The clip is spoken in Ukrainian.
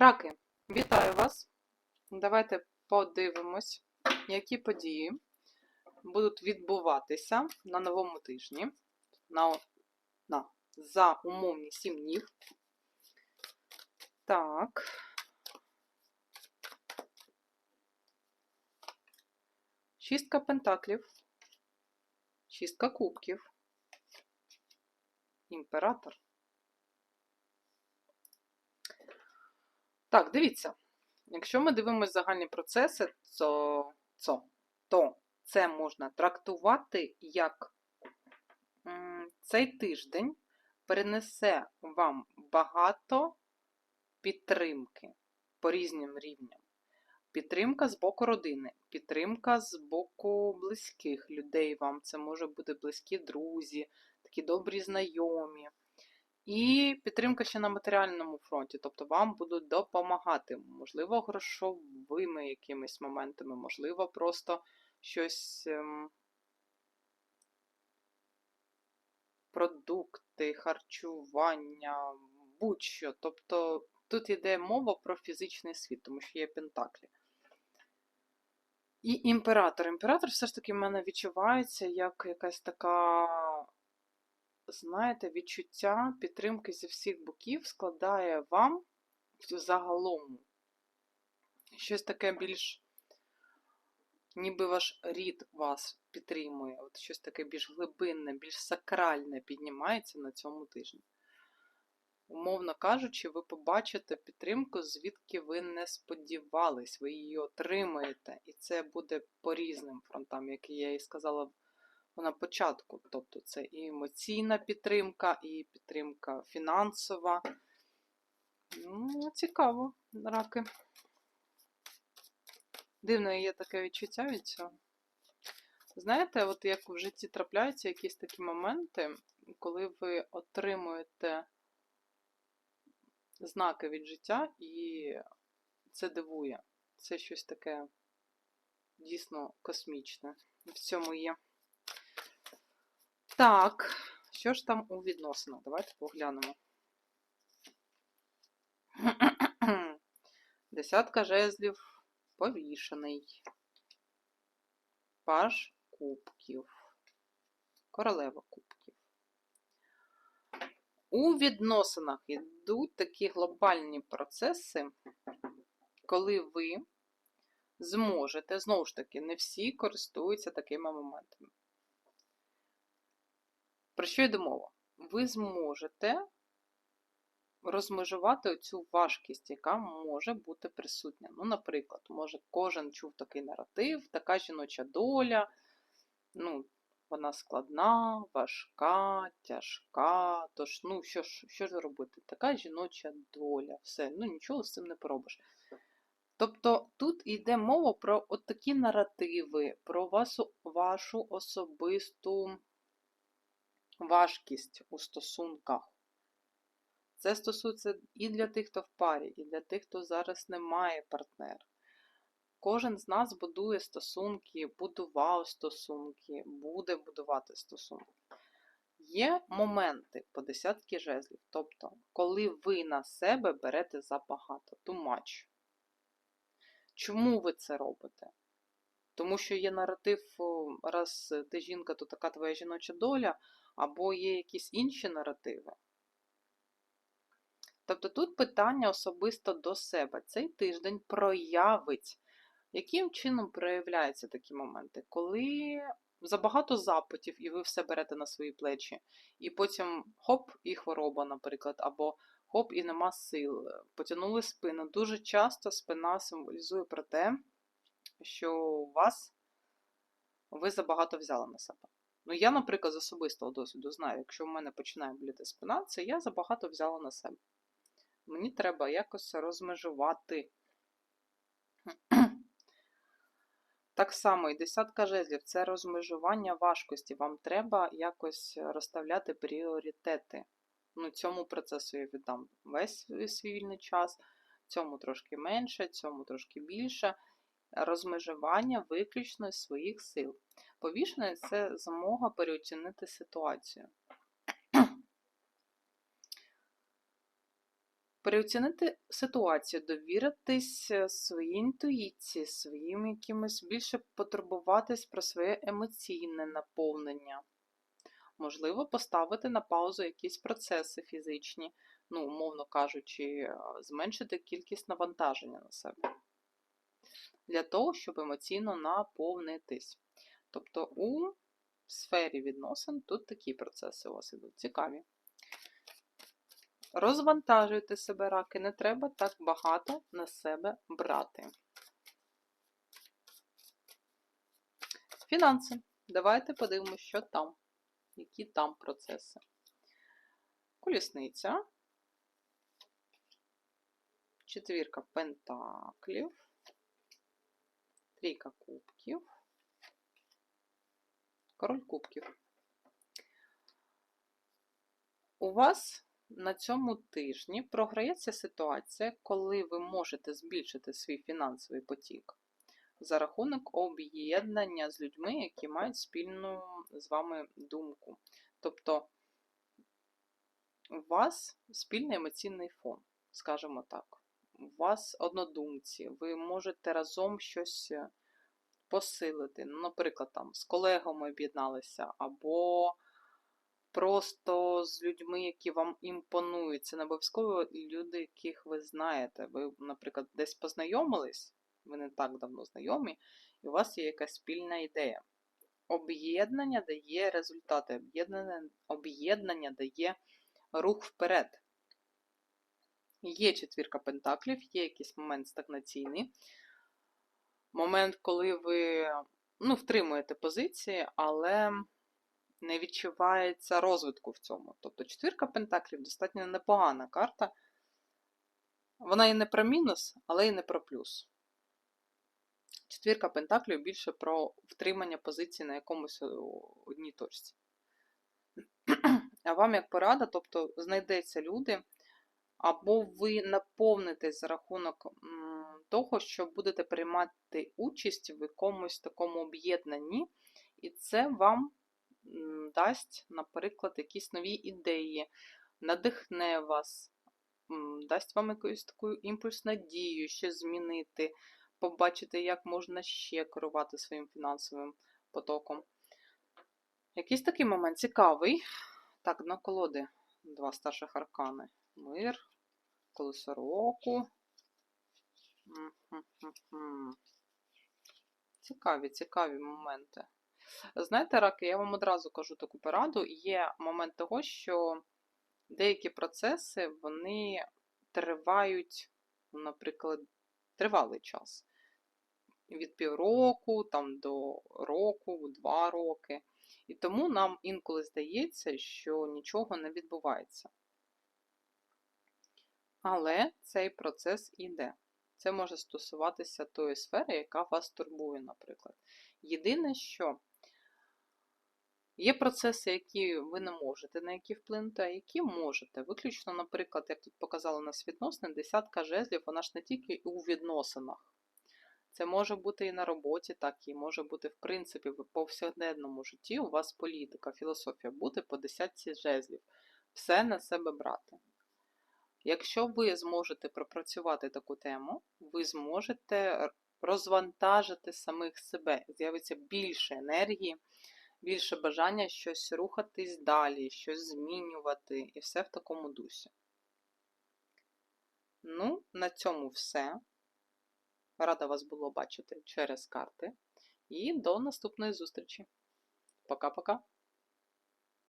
Раки, вітаю вас! Давайте подивимось, які події будуть відбуватися на новому тижні на, на, за умовні 7 днів. Так. Шістка пентаклів, шістка кубків, імператор. Так, дивіться. Якщо ми дивимося загальні процеси, то, то, це можна трактувати як цей тиждень перенесе вам багато підтримки по різним рівням. Підтримка з боку родини, підтримка з боку близьких людей вам. Це може бути близькі друзі, такі добрі знайомі. І підтримка ще на матеріальному фронті, тобто вам будуть допомагати, можливо, грошовими якимись моментами, можливо, просто щось ем, продукти, харчування, будь-що. Тобто тут йде мова про фізичний світ, тому що є пентаклі. І імператор. Імператор все ж таки в мене відчувається як якась така знаєте, відчуття підтримки зі всіх боків складає вам загалом щось таке більш, ніби ваш рід вас підтримує, от щось таке більш глибинне, більш сакральне піднімається на цьому тижні. Умовно кажучи, ви побачите підтримку, звідки ви не сподівались, ви її отримаєте. І це буде по різним фронтам, як я і сказала на початку. Тобто це і емоційна підтримка, і підтримка фінансова. Ну, Цікаво, раки. Дивне є таке відчуття від цього. Знаєте, от як в житті трапляються якісь такі моменти, коли ви отримуєте знаки від життя, і це дивує. Це щось таке дійсно космічне. В цьому є. Так, що ж там у відносинах? Давайте поглянемо. Десятка жезлів повішений. Паж кубків. Королева кубків. У відносинах йдуть такі глобальні процеси, коли ви зможете, знову ж таки, не всі користуються такими моментами. Про що йде мова? Ви зможете розмежувати оцю важкість, яка може бути присутня. Ну, наприклад, може, кожен чув такий наратив, така жіноча доля, ну, вона складна, важка, тяжка. Тож, ну, що ж що ж робити? Така жіноча доля, все, ну нічого з цим не поробиш. Тобто тут йде мова про от такі наративи, про вас, вашу особисту важкість у стосунках. Це стосується і для тих, хто в парі, і для тих, хто зараз не має партнера. Кожен з нас будує стосунки, будував стосунки, буде будувати стосунки. Є моменти по десятки жезлів, тобто, коли ви на себе берете забагато, much. Чому ви це робите? Тому що є наратив, раз ти жінка, то така твоя жіноча доля, або є якісь інші наративи. Тобто тут питання особисто до себе. Цей тиждень проявить, яким чином проявляються такі моменти, коли забагато запитів, і ви все берете на свої плечі, і потім хоп, і хвороба, наприклад, або хоп, і нема сил. Потягнули спину. Дуже часто спина символізує про те, що у вас ви забагато взяли на себе. Ну, я, наприклад, з особистого досвіду знаю, якщо в мене починає боліти спина, це я забагато взяла на себе. Мені треба якось розмежувати. Так само і десятка жезлів це розмежування важкості. Вам треба якось розставляти пріоритети. Ну, Цьому процесу я віддам весь свій вільний час, цьому трошки менше, цьому трошки більше. Розмежування виключно своїх сил. Повішене це змога переоцінити ситуацію. Переоцінити ситуацію, довіритись е, своїй інтуїції, своїм якимось більше потурбуватись про своє емоційне наповнення. Можливо, поставити на паузу якісь процеси фізичні, ну, умовно кажучи, е, зменшити кількість навантаження на себе. Для того, щоб емоційно наповнитись. Тобто у сфері відносин тут такі процеси у вас ідуть цікаві. Розвантажуйте себе, раки, не треба так багато на себе брати. Фінанси. Давайте подивимося, що там, які там процеси. Колісниця. Четвірка пентаклів. Трійка кубків. Король кубків. У вас на цьому тижні програється ситуація, коли ви можете збільшити свій фінансовий потік за рахунок об'єднання з людьми, які мають спільну з вами думку. Тобто у вас спільний емоційний фон, скажімо так. У вас однодумці, ви можете разом щось посилити. Ну, наприклад, там з колегами об'єдналися, або просто з людьми, які вам імпонують. Це не обов'язково люди, яких ви знаєте. Ви, наприклад, десь познайомились, ви не так давно знайомі, і у вас є якась спільна ідея. Об'єднання дає результати, об'єднання об'єднання дає рух вперед. Є четвірка пентаклів, є якийсь момент стагнаційний. Момент, коли ви ну, втримуєте позиції, але не відчувається розвитку в цьому. Тобто четвірка пентаклів достатньо непогана карта. Вона і не про мінус, але і не про плюс. Четвірка пентаклів більше про втримання позиції на якомусь одній точці. А вам як порада, тобто знайдеться люди, або ви наповнитесь за рахунок того, що будете приймати участь в якомусь такому об'єднанні, і це вам дасть, наприклад, якісь нові ідеї, надихне вас, дасть вам якусь таку імпульс надію, щось змінити, побачити, як можна ще керувати своїм фінансовим потоком. Якийсь такий момент цікавий. Так, на колоди два старших аркани. Мир, колесо року. Цікаві, цікаві моменти. Знаєте, раки, я вам одразу кажу таку пораду. Є момент того, що деякі процеси вони тривають, наприклад, тривалий час. Від півроку там, до року, два роки. І тому нам інколи здається, що нічого не відбувається. Але цей процес іде. Це може стосуватися тої сфери, яка вас турбує, наприклад. Єдине, що Є процеси, які ви не можете на які вплинути, а які можете. Виключно, наприклад, як тут показали у нас відносини, десятка жезлів, вона ж не тільки у відносинах. Це може бути і на роботі, так і може бути, в принципі, в повсякденному житті у вас політика, філософія бути по десятці жезлів. Все на себе брати. Якщо ви зможете пропрацювати таку тему, ви зможете розвантажити самих себе, з'явиться більше енергії більше бажання щось рухатись далі, щось змінювати, і все в такому дусі. Ну, на цьому все. Рада вас було бачити через карти. І до наступної зустрічі. Пока-пока!